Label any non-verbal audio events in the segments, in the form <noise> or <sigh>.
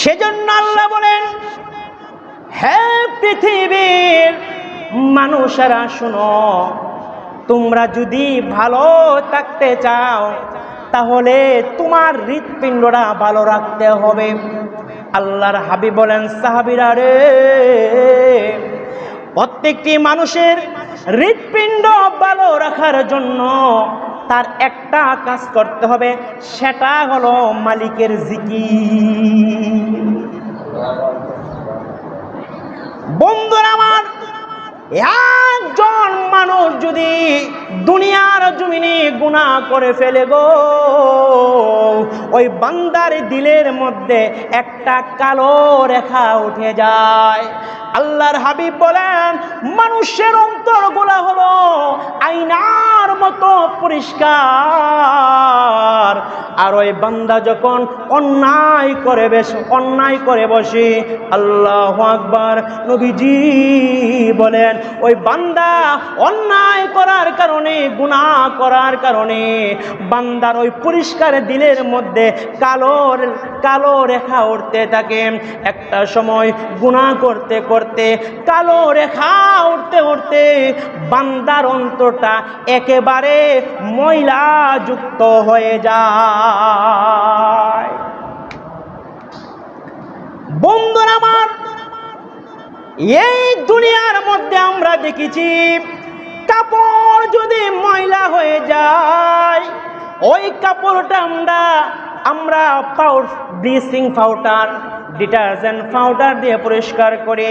সেজন্য আল্লাহ বলেন, হে পৃথিবীর মানুষেরা শোনো, তোমরা যদি ভালো থাকতে চাও, তাহলে তোমার হৃৎপিণ্ডটা ভালো রাখতে হবে। আল্লাহর হাবি বলেন, সাহাবিরা রে, প্রত্যেকটি মানুষের হৃৎপিণ্ড ভালো রাখার জন্য তার একটা কাজ করতে হবে সেটা হলো মালিকের জিকি বন্ধুরা আমার একজন মানুষ যদি দুনিয়ার জমিনে গুণা করে ফেলে গো, ওই বান্দার দিলের মধ্যে একটা কালো রেখা উঠে যায়। আল্লাহর হাবিব বলেন, মানুষের অন্তরগুলা হলো আইনার মতো পরিষ্কার। আর ওই বান্দা যখন অন্যায় করে বেশ, অন্যায় করে বসে, আল্লাহ আকবার, নবীজি বলেন, ওই বান্দা অন্যায় করার কারণে, গুনাহ করার কারণে, বান্দার ওই পরিষ্কার দিলের মধ্যে কালোর কালো রেখা উঠতে থাকে। একটা সময় গুনাহ করতে করতে, কালো রেখা উঠতে উঠতে বান্দার অন্তরটা একেবারে ময়লাযুক্ত হয়ে যায়। বন্ধুরা আমার, এই দুনিয়ার মধ্যে আমরা দেখেছি কাপড় যদি ময়লা হয়ে যায়, ওই কাপড়টা আমরা আমরা পাউড ব্লিচিং পাউডার, ডিটারজেন্ট পাউডার দিয়ে পরিষ্কার করি।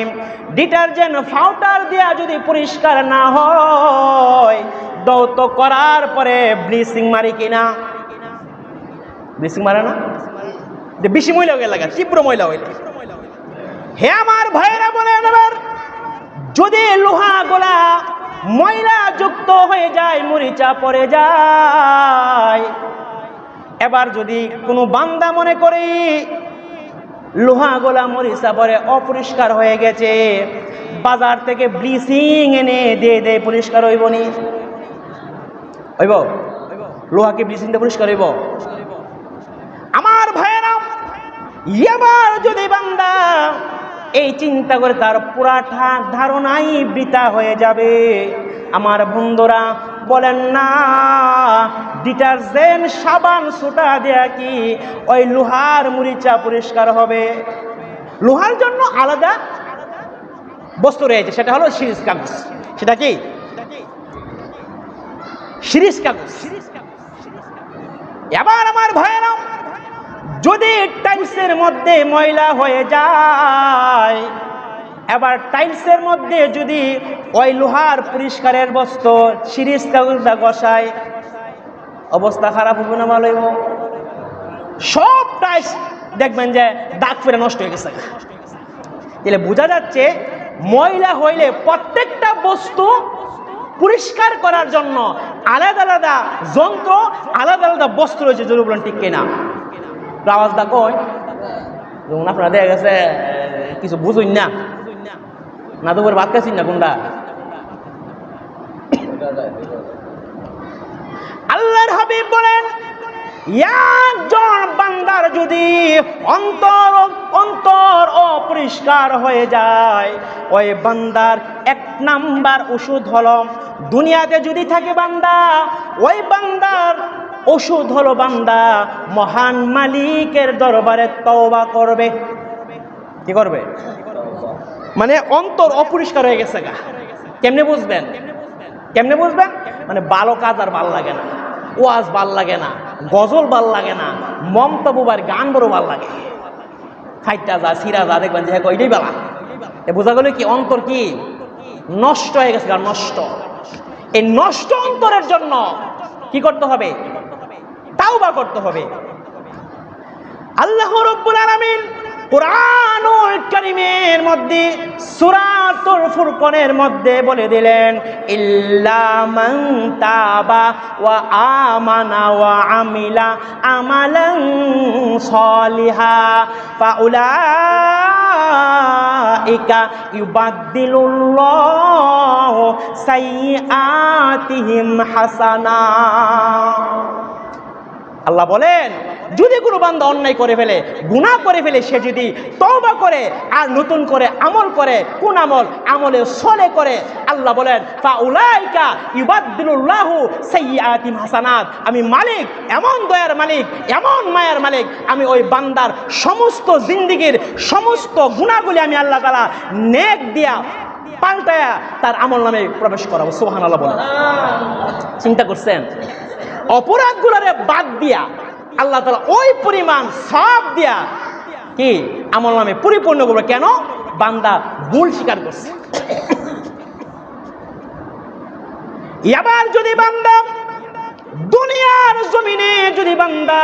ডিটারজেন্ট পাউডার দিয়ে যদি পরিষ্কার না হয়, দৌত করার পরে ব্লিচিং মারি কিনা ব্লিচিং মারে না? যে বেশি ময়লা হয়ে লাগা তীব্র ময়লা হইলে হে আমার ভাইয়েরা বলে যদি লোহা গোলা ময়লা যুক্ত হয়ে যায়, মরিচা পড়ে যায়। এবার যদি কোনো বান্দা মনে করি, লোহা গোলা মরিচা পরে অপরিষ্কার হয়ে গেছে, বাজার থেকে ব্লিচিং এনে দিয়ে দিয়ে, পরিষ্কার হইব নি? হইব? লোহাকে ব্লিচিং দিয়ে পরিষ্কার হইব? আমার ভাইয়েরা, এবার যদি বান্দা এই চিন্তা করে তার পুরাটা ধারণাই বৃতা হয়ে যাবে। আমার বন্ধুরা, বলেন না, ডিটারজেন্ট সাবান সুটা দেয়া কি ওই লোহার মরিচা পরিষ্কার হবে? লোহার জন্য আলাদা বস্তু রয়েছে, সেটা হলো সিরিজ কাগজ। সেটা কি? সিরিজ কাগজ। এবার আমার ভয়েরা যদি টাইলসের মধ্যে ময়লা হয়ে যায়, এবার টাইলসের মধ্যে যদি ওই লোহার পরিষ্কারের বস্তু সিরিজ কাগজটা বসায়, অবস্থা খারাপ হবে না, ভালো সব টাইলস দেখবেন যে দাগ ফেরে নষ্ট হয়ে গেছে। তাহলে বোঝা যাচ্ছে ময়লা হইলে প্রত্যেকটা বস্তু পরিষ্কার করার জন্য আলাদা আলাদা যন্ত্র, আলাদা আলাদা বস্তু রয়েছে জরুরি বলেন ঠিক কিনা। কয় দেখা গেছে কিছু বুঝুন না। না তো খাচ্ছি না কোনটা? আল্লাহর হাবিব বলেন একজন বান্দার যদি অন্তর অন্তর অপরিষ্কার হয়ে যায়, ওই বান্দার এক নাম্বার ওষুধ হলো, দুনিয়াতে যদি থাকে বান্দা, ওই বান্দার ওষুধ হলো বান্দা মহান মালিকের দরবারে তওবা করবে। কি করবে? মানে অন্তর অপরিষ্কার হয়ে গেছে গা। কেমনে বুঝবেন? কেমনে বুঝবেন? মানে ভালো কাজ আর ভালো লাগে না। ওয়াজ ভালো লাগে না গজল ভালো লাগে না মমতা বুবার গান বড় ভালো লাগে। খাইটা যা সিরা যা দেখবেন যে ওইটাই বেলা। এ বোঝা গেল কি? অন্তর কি? নষ্ট হয়ে গেছে গা, নষ্ট। এই নষ্ট অন্তরের জন্য কি করতে হবে? তাওবা করতে হবে। আল্লাহ রব্বুল আলামিন কোরআনুল কারীমের মধ্যে, সূরাতুল ফুরকানের মধ্যে বলে দিলেন, ইল্লা মান তাবা ওয়া আমানা ওয়া আমিলা আমালান সলিহা, ফাউলাইকা ইউবাদদিলুল্লাহু সাইয়্যাতিহিম হাসানা। আল্লাহ বলেন, যদি কোনো বান্দা অন্যায় করে ফেলে, গুনাহ করে ফেলে, সে যদি তওবা করে আর নতুন করে আমল করে, কোন আমল? আমলে সলে করে। আল্লাহ বলেন সাইয়্যাতিম হাসানাত। আমি মালিক, এমন দয়ার মালিক, এমন মায়ার মালিক। আমি ওই বান্দার সমস্ত জিন্দিগির সমস্ত গুণাগুলি আমি আল্লাহ তাআলা নেক দিয়া পাল্টায়া তার আমল নামে প্রবেশ করাবো। সুবহানাল্লাহ বলেন। চিন্তা করছেন? অপরাধগুলোরে বাদ দিয়া আল্লাহ তালা ওই পরিমাণ সব দিয়া কি? আমল নামে পরিপূর্ণ করবে। কেন? বান্দা ভুল স্বীকার করছে। এবার যদি বান্দা দুনিয়ার জমিনে যদি বান্দা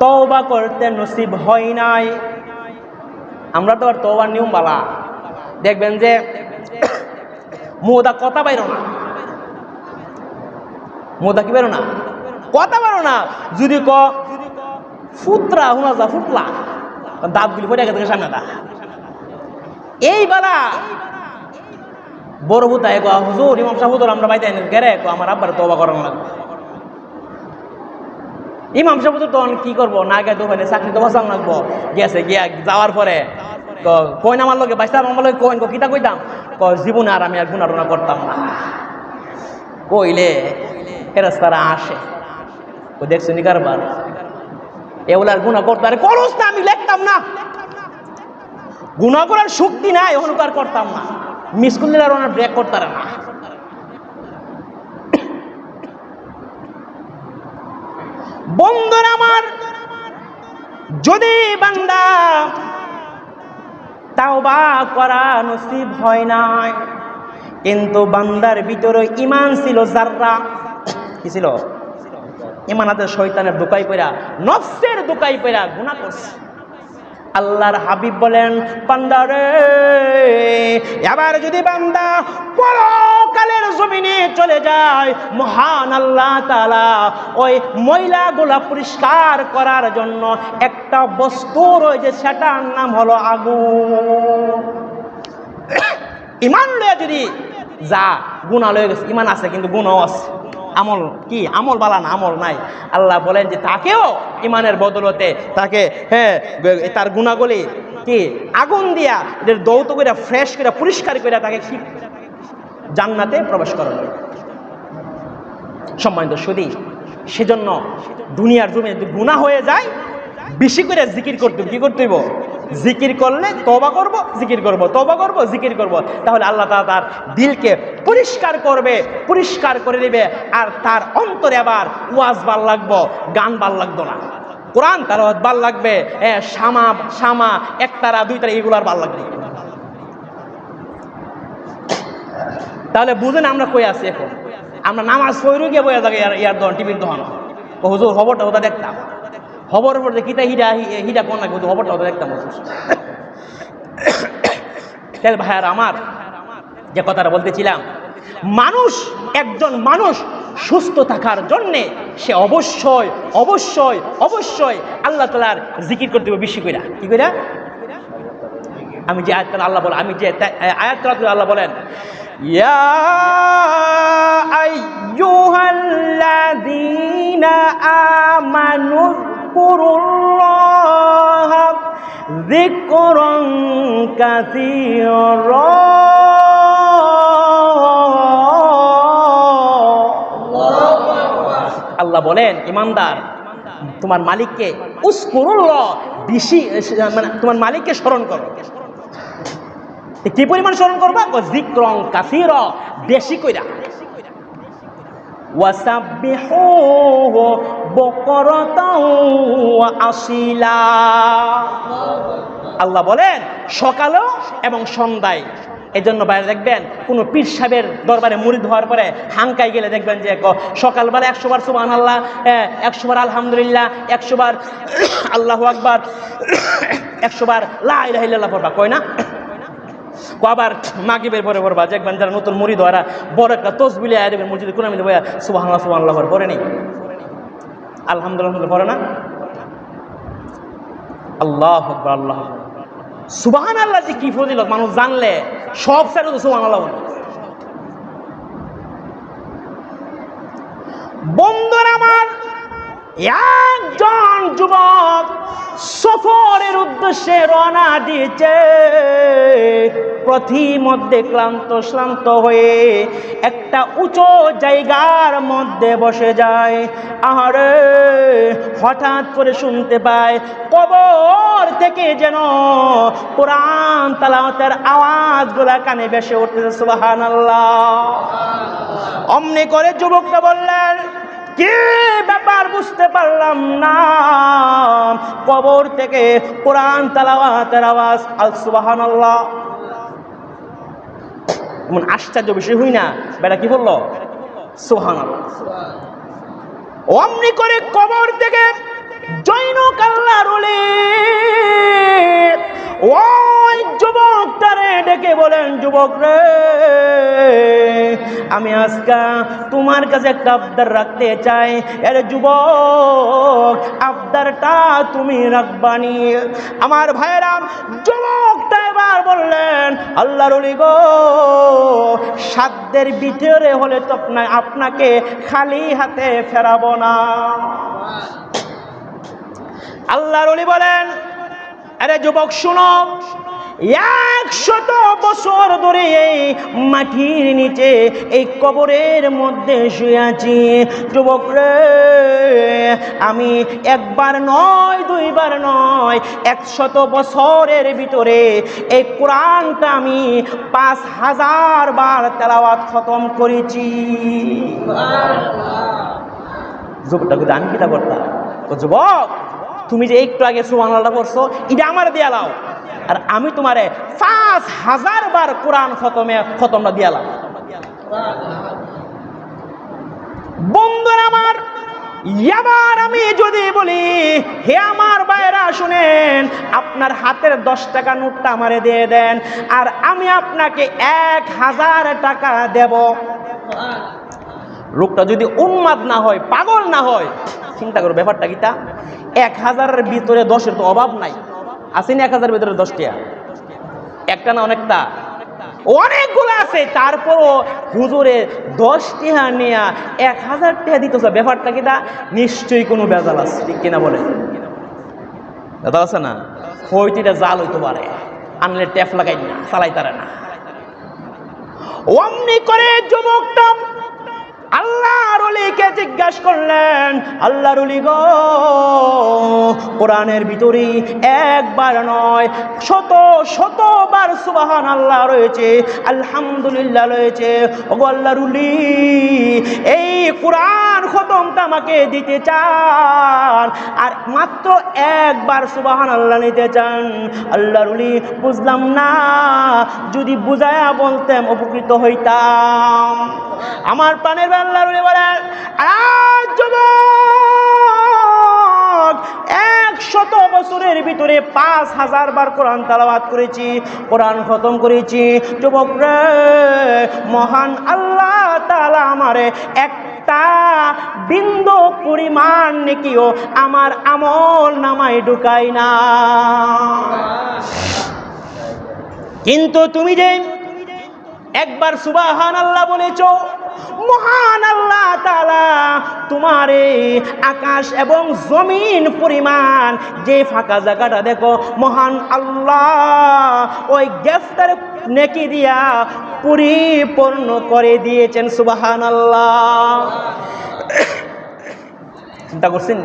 তওবা করতে নসিব হয় নাই, আমরা তো আর তওবার নিয়ম বালা। দেখবেন যে মোদা কথা বাইর না। মোদা কি বেরো না। কথা বেরো না। যদি ক, ফুতরা, হুনা যা ফুটলা দাঁতগুলি পড়ে গেছে সামনে দা। এই বালা, বড় হুতা এক হুজুর, ইমাম সাহেব, হুজুর, আমরা বাইতে আইনি গেরে কো, আমার আব্বার তওবা করানো লাগবে। ইমাম সাহেব, হুজুর, তখন কি করব? না গে দোকানে চাকরি তো বসান লাগবো। গেছে গিয়া যাওয়ার পরে ক- কইন আমার লগে, বাইসা আমার লগে কইন, কো, কিতা কইতাম? ক, জীবনে আর আমি আর গুণা টুনা করতাম না। কইলে ফেরস্তারা আসে। ও দেখছ নি কারবার এগুলার গুণা করতে। আরে করস না, আমি লিখতাম না। গুণা করার শক্তি নাই আর করতাম না। মিস করলে আর ওনার ব্রেক করতে পারে না। বন্ধুর আমার, যদি বান্দা তাওবা করা নসিব হয় নাই, কিন্তু বান্দার ভিতরে ইমান ছিল জাররা কি ছিল? ইমানাতে শয়তানের দোকাই পড়া নফসের দোকাই পড়া গুনাহ করছে। আল্লাহর হাবিব বলেন বান্দারে এবার যদি বান্দা পরকালের জমিনে চলে যায়, মহান আল্লাহ তালা ওই ময়লাগুলা পরিষ্কার করার জন্য একটা বস্তু রয়েছে, সেটার নাম হলো আগুন। ইমান লয়ে যদি যা গুণা লয়ে গেছে, ইমান আছে, কিন্তু গুণও আছে। আমল কি? আমল বালা না, আমল নাই। আল্লাহ বলেন যে তাকেও ইমানের বদলতে তাকে হ্যাঁ তার গুণাগুলি কি? আগুন দিয়া এদের দৌত করে ফ্রেশ করে পরিষ্কার করে তাকে জান্নাতে প্রবেশ করানো সম্মানিত সুদী সেজন্য দুনিয়ার জমি যদি গুণা হয়ে যায়, বেশি করে জিকির করতে কি করতে জিকির করলে তবা করব, জিকির করব তবা করব, জিকির করব। তাহলে আল্লাহ তাআলা তার দিলকে পরিষ্কার করবে, পরিষ্কার করে দিবে, আর তার অন্তরে আবার ওয়াজ ভালো লাগবো, গান ভালো লাগতো না। কোরআন তার ভালো লাগবে হ্যাঁ শামা শামা একতারা দুই তারা, এগুলো আর ভালো লাগবে তাহলে বুঝেন আমরা কই আছি এখন? আমরা নামাজ পড়ে গিয়ে বইয়া থাকে ইয়ার ইয়ার দহন টিভির দহন। হুজুর খবরটা ওটা দেখতাম? খবরের পর যে কিতা হিরা হিরা কোন লাগবে? খবরটা ওটা দেখতাম হুজুর তাহলে ভাইয়ার আমার, যে কথাটা বলতেছিলাম, মানুষ, একজন মানুষ সুস্থ থাকার জন্যে সে অবশ্যই অবশ্যই অবশ্যই আল্লাহ তালার জিকির করতে হবে বেশি কইরা। কি কইরা? আমি যে আয়াত আল্লাহ বলেন আমি যে আয়াত আল্লাহ বলেন, ইয়া আইয়ুহাল্লাযীনা আমানু যকুরুল্লাহ যিকরান কাসীরা আল্লাহ বলেন, ইমানদার, তোমার মালিককে উস্কুরুল্লাহ, বেশি মানে তোমার মালিককে স্মরণ করো। কি পরিমাণ স্মরণ করবা? জিক্রং কাসির বেশি কইরা। বুকরাতাও ওয়া আসিলা। আল্লাহ বলেন, সকালেও এবং সন্ধ্যায়। এই জন্য বাইরে দেখবেন, কোনো পীর সাহেবের দরবারে মুড়ি ধোয়ার পরে হাঙ্কাই গেলে দেখবেন যে সকালবেলা একশো বার সুবান আল্লাহ একশো বার আলহামদুলিল্লাহ একশো বার <coughs> আল্লাহ আকবার একশো বার লাহ পড়বা। কয় না? আবার মাগিবের পরে পড়বা দেখবেন যারা নতুন মুড়ি ধরা, বড় একটা তসবিলে আয় দেখবেন মসজিদে কোনো মিলে বইয়া সুবাহ সুবাহ পরে নেই। আলহামদুলিল্লাহ, পড়ে না? আল্লাহ আল্লাহ সুবাহান আল্লাহ যে কি ফজিলত, মানুষ জানলে, সব ছেড়ে তো সুবাহান আল্লাহ বলে। বন্ধুরা আমার একজন যুবক সফরের উদ্দেশ্যে রওনা দিয়েছে। পথি মধ্যে ক্লান্ত শ্রান্ত হয়ে একটা উঁচু জায়গার মধ্যে বসে যায়। আহারে, হঠাৎ করে শুনতে পায়, কবর থেকে যেন কোরআন তালাওয়াতের আওয়াজগুলা কানে বেসে উঠতেছে সুবাহান অমনি করে যুবকটা বললেন কি ব্যাপার বুঝতে পারলাম না। কবর থেকে কোরআন তালাওয়াতের আওয়াজ। আল সুবাহান আল্লাহ এমন আশ্চর্য বিষয় হই না। বেটা কি বলল? সোহান অমনি করে কবর থেকে জৈন কাল্লা রলে ওই যুবকটারে ডেকে বলেন, যুবক রে, আমি আজকা তোমার কাছে একটা আবদার রাখতে চাই। এর যুবক, আবদারটা তুমি রাখবানি আমার ভাইরাম যুবকটা এবার বললেন, আল্লাহর অলি গো, সাধ্যের ভিতরে হলে তো আপনাকে খালি হাতে ফেরাবো না। আল্লাহর বলেন আরে যুবক শুনো। একশত বছর ধরে এই মাটির নিচে এই কবরের মধ্যে শুয়ে আছি। যুবক রে আমি একবার নয় দুইবার নয় একশত বছরের ভিতরে এই কোরআনটা আমি পাঁচ হাজার বার তেলাওয়াত খতম করেছি। যুবকটাকে দান কিতা করতাম যুবক তুমি যে একটু আগে সুবহানাল্লাহ করছ এটা আমার দিয়া লাও। আর আমি তোমারে পাঁচ হাজার বার কোরআন খতমে, খতমটা দিয়ালাম বন্ধুরা আমার, এবার আমি যদি বলি, হে আমার বাইরা শুনেন, আপনার হাতের দশ টাকা নোটটা আমারে দিয়ে দেন, আর আমি আপনাকে এক হাজার টাকা দেব। লোকটা যদি উন্মাদ না হয়, পাগল না হয়, চিন্তা করো ব্যাপারটা কিতা এক হাজারের ভিতরে দশের তো অভাব নাই। আসেনি এক হাজারের ভিতরে দশটিয়া। একটা না অনেকটা? অনেকগুলো আছে। তারপরও হুজুরে দশ টিহা নিয়া এক হাজার টিহা দিতেছে। ব্যাপারটা কিটা নিশ্চয়ই কোনো বেজাল আছে, ঠিক কিনা বলে? দাদা আছে না? হইতিটা জাল হইতে পারে। আনলে ট্যাপ লাগাই না চালাই তারে না। অমনি করে যুবকটা আল্লাহ রলিকে জিজ্ঞাসা করলেন আল্লাহ রলি গো, কোরআনের ভিতরে একবার নয়, শত শতবার সুবাহান আল্লাহ রয়েছে, আলহামদুলিল্লাহ রয়েছে। ওগো আল্লাহ রুলি এই কোরআন খতমটা আমাকে দিতে চান। আর মাত্র একবার সুবাহান আল্লাহ নিতে চান। আল্লাহ রুলি বুঝলাম না। যদি বুঝায়া বলতাম উপকৃত হইতাম। আমার প্রাণের আল্লাহ রুলি বলেন, "আজ যুবক, একশত বছরের ভিতরে পাঁচ হাজার বার কোরআন তালাবাদ করেছি, কোরআন খতম করেছি। যুবক মহান আল্লাহ তালা আমারে একটা বিন্দু পরিমাণ নেকিও আমার আমল নামায় ঢুকাই না। কিন্তু তুমি যে একবার সুবাহান আল্লাহ বলেছ মহান আল্লাহ তালা তোমার আকাশ এবং জমিন পরিমাণ যে ফাঁকা জায়গাটা দেখো, মহান আল্লাহ ওই গ্রেফতার নেকি দিয়া পরিপূর্ণ করে দিয়েছেন সুবাহান আল্লাহ চিন্তা করছেন?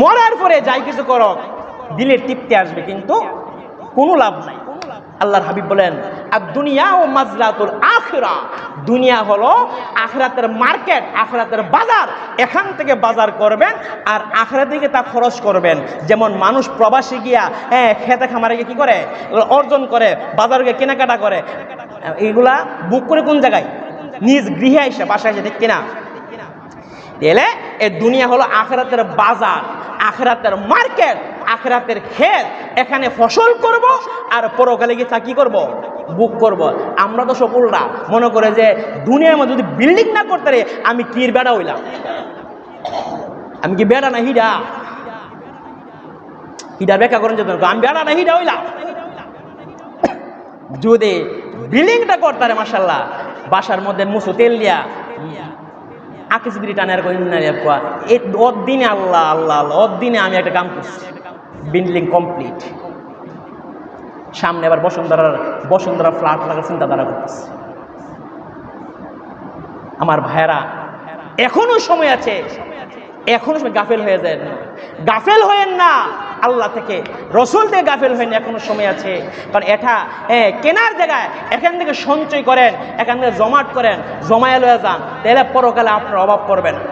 মরার পরে যাই কিছু করো, দিলের তৃপ্তি আসবে, কিন্তু কোনো লাভ নাই। আল্লাহর হাবিব বলেন আর দুনিয়া ও মাজরাতুল আখরা। দুনিয়া হলো আখরাতের মার্কেট, আখরাতের বাজার। এখান থেকে বাজার করবেন আর আখরা দিকে তা খরচ করবেন। যেমন মানুষ প্রবাসী গিয়া হ্যাঁ খেতে খামারে গিয়ে কি করে? অর্জন করে, বাজারে গিয়ে কেনাকাটা করে। এইগুলা বুক করে কোন জায়গায়? নিজ গৃহে এসে বাসায় এসে ঠিক কিনা এলে এ দুনিয়া হলো আখরাতের বাজার, আখরাতের মার্কেট, আখরাতের ক্ষেত এখানে ফসল করব আর পরকালে গিয়ে তা কি করব? বুক করব। আমরা তো সকলরা মনে করে যে দুনিয়ার মধ্যে যদি বিল্ডিং না করতে রে আমি কির বেড়া হইলাম? আমি কি বেড়া না হিডা? হিডা ব্যাখ্যা করেন যে আমি বেড়া না হিডা হইলাম? যদি বিল্ডিংটা করতে রে মাসাল্লাহ বাসার মধ্যে মুসু তেল দিয়া, আকিস বিড়ি টানের কোয়া দিনে আল্লাহ আল্লাহ আল্লাহ দিনে আমি একটা কাম করছি। বিল্ডিং কমপ্লিট সামনে আবার বসুন্ধরার বসুন্ধরা ফ্ল্যাট লাগার চিন্তাধারা করতেছে। আমার ভাইয়েরা, এখনও সময় আছে। এখনও সময় গাফেল হয়ে যায় না। গাফেল হয়েন না। আল্লাহ থেকে রসুল থেকে গাফেল হয়েন, এখনও সময় আছে। কারণ এটা কেনার জায়গায় এখান থেকে সঞ্চয় করেন, এখান থেকে জমাট করেন, জমায়ে লয়ে যান। তাহলে পরকালে আপনার অভাব পড়বে না।